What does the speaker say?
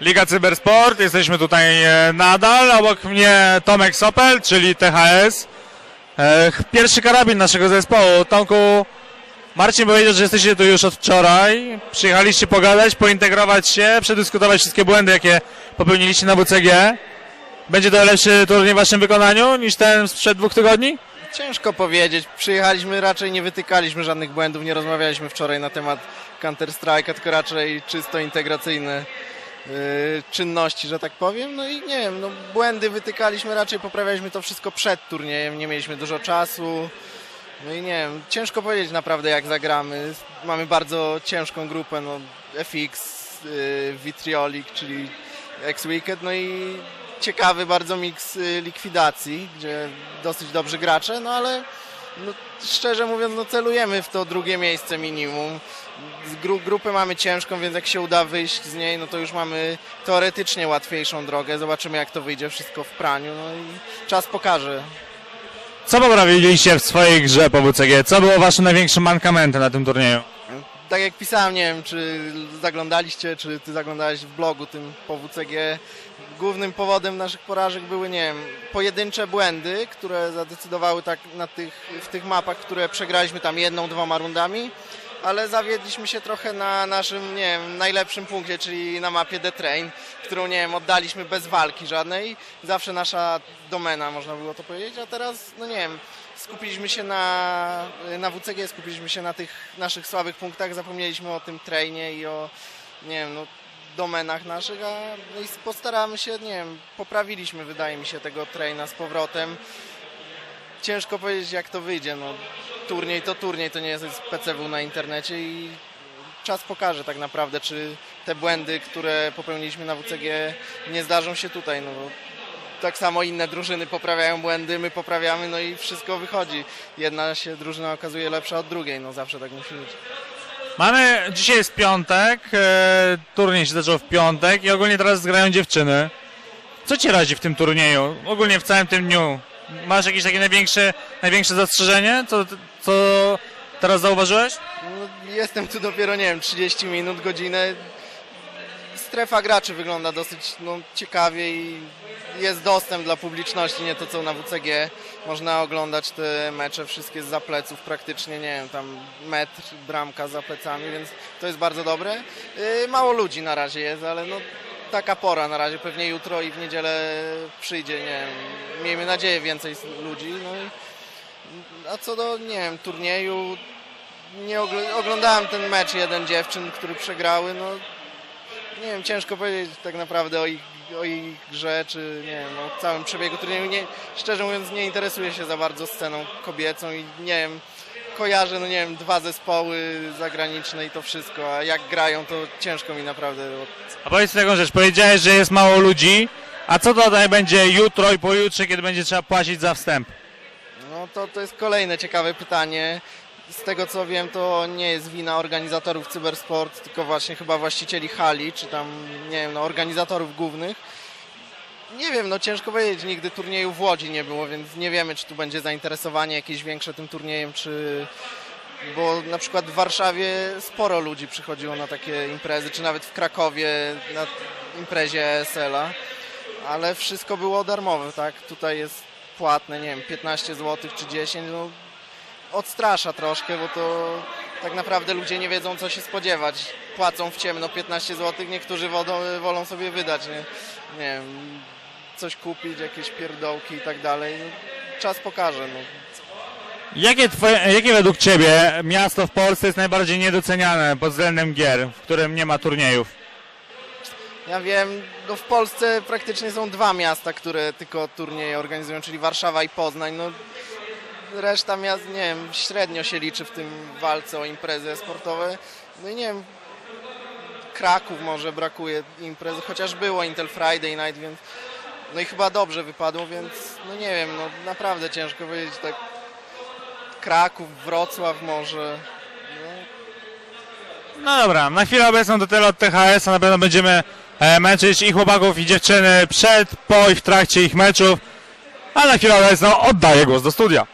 Liga Cybersport, jesteśmy tutaj e, nadal, obok mnie Tomek Sopel, czyli THS. E, Pierwszy karabin naszego zespołu. Tomku, Marcin powiedział, że jesteście tu już od wczoraj. Przyjechaliście pogadać, pointegrować się, przedyskutować wszystkie błędy, jakie popełniliście na WCG. Będzie to lepszy turniej w waszym wykonaniu niż ten sprzed dwóch tygodni? Ciężko powiedzieć. Przyjechaliśmy, raczej nie wytykaliśmy żadnych błędów, nie rozmawialiśmy wczoraj na temat Counter-Strike'a, tylko raczej czysto integracyjne yy, czynności, że tak powiem. No i nie wiem, no, błędy wytykaliśmy, raczej poprawialiśmy to wszystko przed turniejem, nie mieliśmy dużo czasu. No i nie wiem, ciężko powiedzieć naprawdę jak zagramy. Mamy bardzo ciężką grupę, no FX, yy, Vitriolic, czyli X-Wicked, no i ciekawy bardzo miks y, likwidacji, gdzie dosyć dobrzy gracze, no ale no, szczerze mówiąc, no celujemy w to drugie miejsce minimum. Gru, grupę mamy ciężką, więc jak się uda wyjść z niej, no to już mamy teoretycznie łatwiejszą drogę. Zobaczymy jak to wyjdzie wszystko w praniu, no i czas pokaże. Co poprawiliście w swojej grze po WCG? Co było waszym największym mankamentem na tym turnieju? Tak jak pisałem, nie wiem, czy zaglądaliście, czy ty zaglądałeś w blogu tym po WCG. Głównym powodem naszych porażek były, nie wiem, pojedyncze błędy, które zadecydowały tak na tych, w tych mapach, które przegraliśmy tam jedną, dwoma rundami, ale zawiedliśmy się trochę na naszym, nie wiem, najlepszym punkcie, czyli na mapie The Train, którą, nie wiem, oddaliśmy bez walki żadnej. Zawsze nasza domena, można było to powiedzieć, a teraz, no nie wiem, skupiliśmy się na, na WCG, skupiliśmy się na tych naszych słabych punktach, zapomnieliśmy o tym trainie i o, nie wiem, no, domenach naszych, a no i postaramy się, nie wiem, poprawiliśmy, wydaje mi się, tego traina z powrotem. Ciężko powiedzieć, jak to wyjdzie, no, turniej to turniej, to nie jest PCW na internecie i czas pokaże tak naprawdę, czy te błędy, które popełniliśmy na WCG nie zdarzą się tutaj, no, tak samo inne drużyny poprawiają błędy, my poprawiamy, no i wszystko wychodzi. Jedna się drużyna okazuje lepsza od drugiej, no zawsze tak musi być. Mamy, dzisiaj jest piątek, e, turniej się zaczął w piątek i ogólnie teraz grają dziewczyny. Co ci radzi w tym turnieju? Ogólnie w całym tym dniu. Masz jakieś takie największe, największe zastrzeżenie? Co, co teraz zauważyłeś? No, jestem tu dopiero, nie wiem, 30 minut, godzinę. Strefa graczy wygląda dosyć no, ciekawie i jest dostęp dla publiczności, nie to co na WCG. Można oglądać te mecze wszystkie z pleców praktycznie, nie wiem, tam metr, bramka za plecami, więc to jest bardzo dobre. Yy, mało ludzi na razie jest, ale no taka pora na razie, pewnie jutro i w niedzielę przyjdzie, nie wiem, miejmy nadzieję więcej ludzi. No i, a co do, nie wiem, turnieju, nie ogl- oglądałem ten mecz jeden dziewczyn, który przegrały, no nie wiem, ciężko powiedzieć tak naprawdę o ich, o ich grze, czy nie wiem, o całym przebiegu turnieju. Nie, szczerze mówiąc nie interesuję się za bardzo sceną kobiecą i nie wiem, kojarzę, no nie wiem, dwa zespoły zagraniczne i to wszystko, a jak grają to ciężko mi naprawdę. A powiedz taką rzecz, powiedziałeś, że jest mało ludzi, a co tutaj będzie jutro i pojutrze, kiedy będzie trzeba płacić za wstęp? No to, to jest kolejne ciekawe pytanie. Z tego co wiem, to nie jest wina organizatorów Cybersport, tylko właśnie chyba właścicieli hali, czy tam, nie wiem, no, organizatorów głównych. Nie wiem, no ciężko powiedzieć, nigdy turnieju w Łodzi nie było, więc nie wiemy, czy tu będzie zainteresowanie jakieś większe tym turniejem, czy... Bo na przykład w Warszawie sporo ludzi przychodziło na takie imprezy, czy nawet w Krakowie na imprezie ESL-a, ale wszystko było darmowe, tak? Tutaj jest płatne, nie wiem, 15 zł czy 10, no odstrasza troszkę, bo to tak naprawdę ludzie nie wiedzą co się spodziewać. Płacą w ciemno 15 zł, niektórzy wolą sobie wydać, nie, nie wiem, coś kupić, jakieś pierdołki i tak dalej. No, czas pokaże. No. Jakie, twoje, jakie według Ciebie miasto w Polsce jest najbardziej niedoceniane pod względem gier, w którym nie ma turniejów? Ja wiem, no w Polsce praktycznie są dwa miasta, które tylko turnieje organizują, czyli Warszawa i Poznań. No, reszta miast, nie wiem, średnio się liczy w tym walce o imprezy sportowe. No i nie wiem, Kraków może brakuje imprezy, chociaż było Intel Friday Night, więc no i chyba dobrze wypadło, więc no nie wiem, no naprawdę ciężko powiedzieć tak. Kraków, Wrocław może. No, No dobra, na chwilę obecną to tyle od THS, a na pewno będziemy e, męczyć i chłopaków i dziewczyny przed, po i w trakcie ich meczów. A na chwilę obecną oddaję głos do studia.